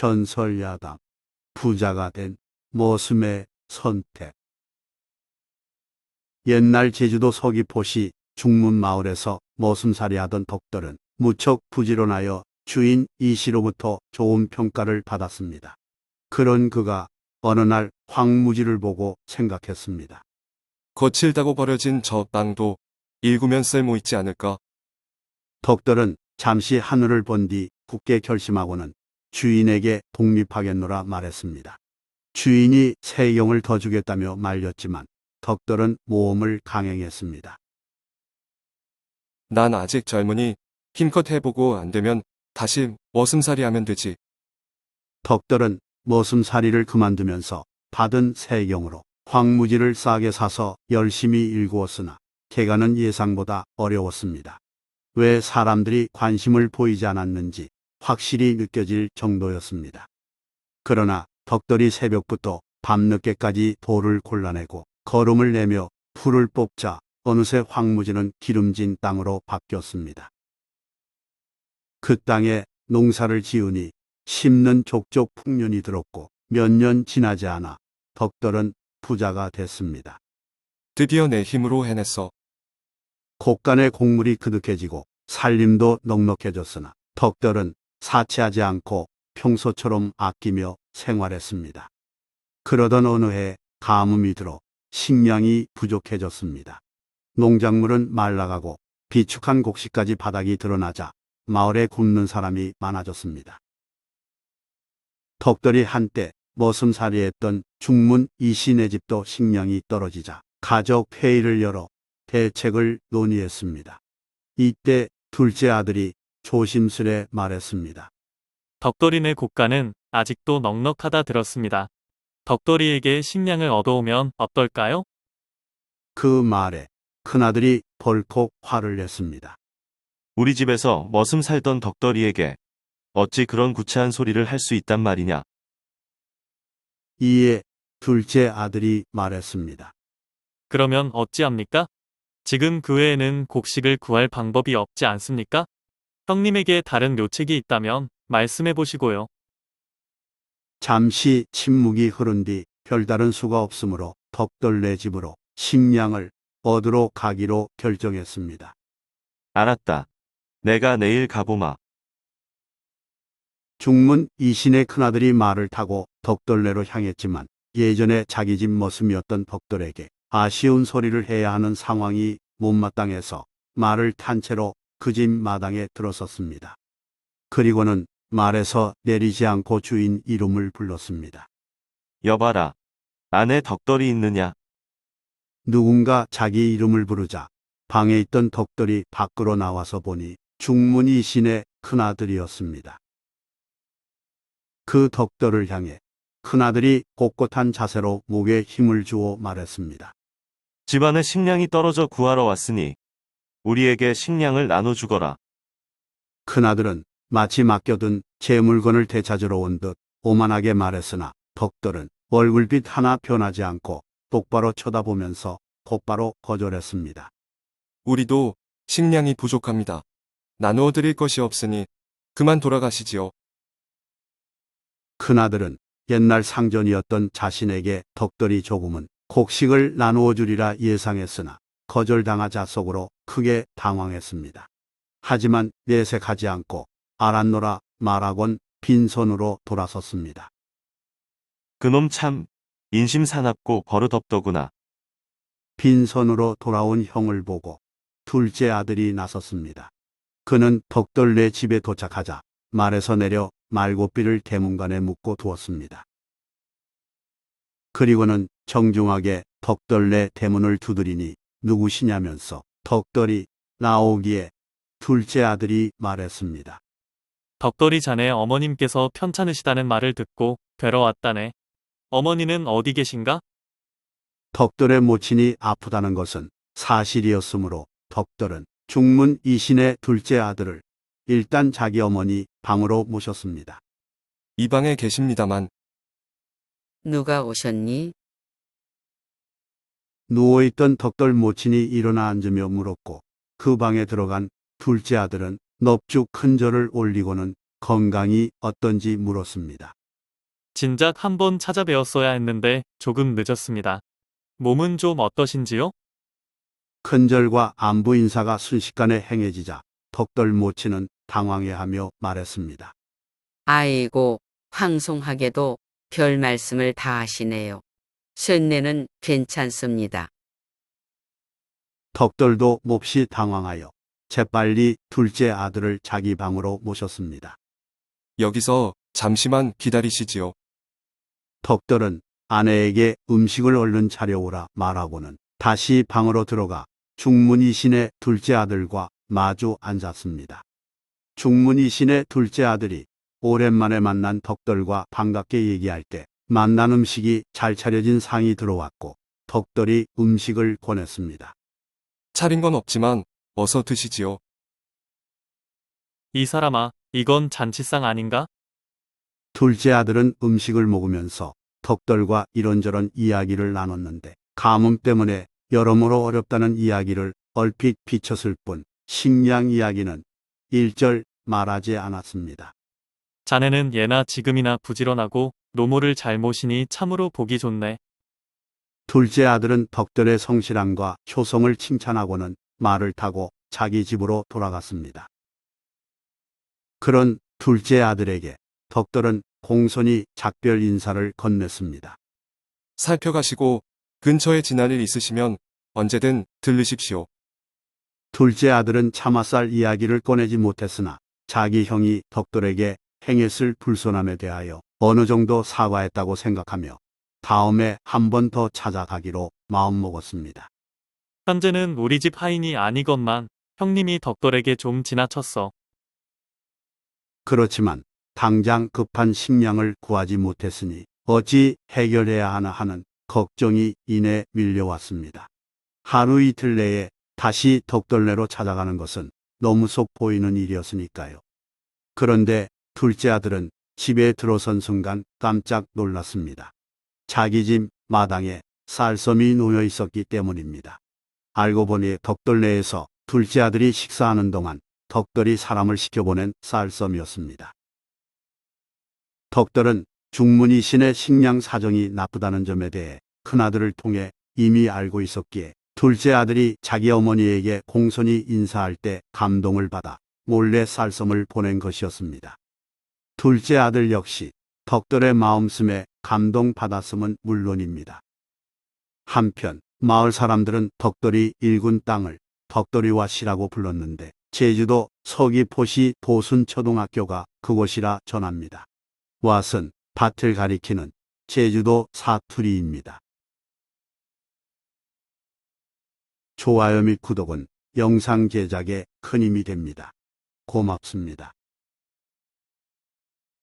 전설 야담 부자가 된 모슴의 선택 옛날 제주도 서귀포시 중문 마을에서 모슴살이 하던 덕들은 무척 부지런하여 주인 이씨로부터 좋은 평가를 받았습니다. 그런 그가 어느 날 황무지를 보고 생각했습니다. 거칠다고 버려진 저 땅도 읽으면 쓸모 있지 않을까? 덕들은 잠시 하늘을 본 뒤 굳게 결심하고는 주인에게 독립하겠노라 말했습니다. 주인이 세경을 더 주겠다며 말렸지만 덕들은 모험을 강행했습니다. 난 아직 젊으니 힘껏 해보고 안 되면 다시 머슴살이 하면 되지. 덕들은 머슴살이를 그만두면서 받은 세경으로 황무지를 싸게 사서 열심히 일구었으나 개가는 예상보다 어려웠습니다. 왜 사람들이 관심을 보이지 않았는지 확실히 느껴질 정도였습니다. 그러나 덕들이 새벽부터 밤늦게까지 돌을 골라내고 걸음을 내며 풀을 뽑자 어느새 황무지는 기름진 땅으로 바뀌었습니다. 그 땅에 농사를 지으니 심는 족족 풍년이 들었고 몇 년 지나지 않아 덕들은 부자가 됐습니다. 드디어 내 힘으로 해냈어. 곳간의 곡물이 그득해지고 살림도 넉넉해졌으나 덕들은 사치하지 않고 평소처럼 아끼며 생활했습니다. 그러던 어느 해 가뭄이 들어 식량이 부족해졌습니다. 농작물은 말라가고 비축한 곡식까지 바닥이 드러나자 마을에 굶는 사람이 많아졌습니다. 덕들이 한때 머슴살이했던 중문 이신의 집도 식량이 떨어지자 가족 회의를 열어 대책을 논의했습니다. 이때 둘째 아들이 조심스레 말했습니다. 덕돌이네 곳간은 아직도 넉넉하다 들었습니다. 덕돌이에게 식량을 얻어오면 어떨까요? 그 말에 큰아들이 벌컥 화를 냈습니다. 우리 집에서 머슴 살던 덕더리에게 어찌 그런 구차한 소리를 할 수 있단 말이냐. 이에 둘째 아들이 말했습니다. 그러면 어찌합니까? 지금 그 외에는 곡식을 구할 방법이 없지 않습니까? 형님에게 다른 묘책이 있다면 말씀해 보시고요. 잠시 침묵이 흐른 뒤 별다른 수가 없으므로 덕돌네 집으로 식량을 얻으러 가기로 결정했습니다. 알았다. 내가 내일 가보마. 중문 이신의 큰아들이 말을 타고 덕돌네로 향했지만 예전에 자기 집 머슴이었던 덕돌에게 아쉬운 소리를 해야 하는 상황이 못마땅해서 말을 탄 채로 그 집 마당에 들어섰습니다. 그리고는 말에서 내리지 않고 주인 이름을 불렀습니다. 여봐라. 안에 덕더리 있느냐? 누군가 자기 이름을 부르자 방에 있던 덕돌이 밖으로 나와서 보니 중문 이 신의 큰아들이었습니다. 그 덕돌을 향해 큰아들이 꼿꼿한 자세로 목에 힘을 주어 말했습니다. 집안에 식량이 떨어져 구하러 왔으니 우리에게 식량을 나눠주거라. 큰아들은 마치 맡겨둔 제 물건을 되찾으러 온 듯 오만하게 말했으나 덕돌은 얼굴빛 하나 변하지 않고 똑바로 쳐다보면서 곧바로 거절했습니다. 우리도 식량이 부족합니다. 나누어 드릴 것이 없으니 그만 돌아가시지요. 큰아들은 옛날 상전이었던 자신에게 덕돌이 조금은 곡식을 나누어 주리라 예상했으나 거절당하자 속으로 크게 당황했습니다. 하지만 내색하지 않고 알았노라 말하곤 빈손으로 돌아섰습니다. 그놈 참 인심 사납고 버릇없더구나. 빈손으로 돌아온 형을 보고 둘째 아들이 나섰습니다. 그는 덕돌네 집에 도착하자 말에서 내려 말고삐를 대문간에 묶고 두었습니다. 그리고는 정중하게 덕돌네 대문을 두드리니 누구시냐면서 덕돌이 나오기에 둘째 아들이 말했습니다. 덕돌이 자네 어머님께서 편찮으시다는 말을 듣고 뵈러 왔다네. 어머니는 어디 계신가? 덕돌의 모친이 아프다는 것은 사실이었으므로 덕돌은 중문 이신의 둘째 아들을 일단 자기 어머니 방으로 모셨습니다. 이 방에 계십니다만 누가 오셨니? 누워있던 덕돌 모친이 일어나 앉으며 물었고 그 방에 들어간 둘째 아들은 넙죽 큰 절을 올리고는 건강이 어떤지 물었습니다. 진작 한번 찾아뵈었어야 했는데 조금 늦었습니다. 몸은 좀 어떠신지요? 큰절과 안부 인사가 순식간에 행해지자 덕돌 모치는 당황해하며 말했습니다. 아이고, 황송하게도 별 말씀을 다 하시네요. 쇠뇌는 괜찮습니다. 덕돌도 몹시 당황하여 재빨리 둘째 아들을 자기 방으로 모셨습니다. 여기서 잠시만 기다리시지요. 덕돌은 아내에게 음식을 얼른 차려오라 말하고는 다시 방으로 들어가 중문이신의 둘째 아들과 마주 앉았습니다. 중문이신의 둘째 아들이 오랜만에 만난 덕돌과 반갑게 얘기할 때 만난 음식이 잘 차려진 상이 들어왔고 덕돌이 음식을 권했습니다. 차린 건 없지만 어서 드시지요. 이 사람아, 이건 잔치상 아닌가? 둘째 아들은 음식을 먹으면서 덕돌과 이런저런 이야기를 나눴는데 가뭄 때문에 여러모로 어렵다는 이야기를 얼핏 비쳤을 뿐 식량 이야기는 일절 말하지 않았습니다. 자네는 예나 지금이나 부지런하고 노모를 잘 모시니 참으로 보기 좋네. 둘째 아들은 덕돌의 성실함과 효성을 칭찬하고는 말을 타고 자기 집으로 돌아갔습니다. 그런 둘째 아들에게 덕돌은 공손히 작별 인사를 건넸습니다. 살펴가시고 근처에 지날 일 있으시면 언제든 들르십시오. 둘째 아들은 차마살 이야기를 꺼내지 못했으나 자기 형이 덕돌에게 행했을 불손함에 대하여 어느 정도 사과했다고 생각하며 다음에 한 번 더 찾아가기로 마음먹었습니다. 현재는 우리 집 하인이 아니건만 형님이 덕돌에게 좀 지나쳤어. 그렇지만 당장 급한 식량을 구하지 못했으니 어찌 해결해야 하나 하는 걱정이 이내 밀려왔습니다. 하루 이틀 내에 다시 덕돌네로 찾아가는 것은 너무 속 보이는 일이었으니까요. 그런데 둘째 아들은 집에 들어선 순간 깜짝 놀랐습니다. 자기 집 마당에 쌀섬이 놓여 있었기 때문입니다. 알고 보니 덕돌네에서 둘째 아들이 식사하는 동안 덕돌이 사람을 시켜보낸 쌀섬이었습니다. 덕돌은 중문이 신의 식량 사정이 나쁘다는 점에 대해 큰아들을 통해 이미 알고 있었기에 둘째 아들이 자기 어머니에게 공손히 인사할 때 감동을 받아 몰래 쌀섬을 보낸 것이었습니다. 둘째 아들 역시 덕돌의 마음씀에 감동받았음은 물론입니다. 한편 마을 사람들은 덕돌이 일군 땅을 덕돌이와 시라고 불렀는데 제주도 서귀포시 도순초등학교가 그곳이라 전합니다. 왓은 밭을 가리키는 제주도 사투리입니다. 좋아요 및 구독은 영상 제작에 큰 힘이 됩니다. 고맙습니다.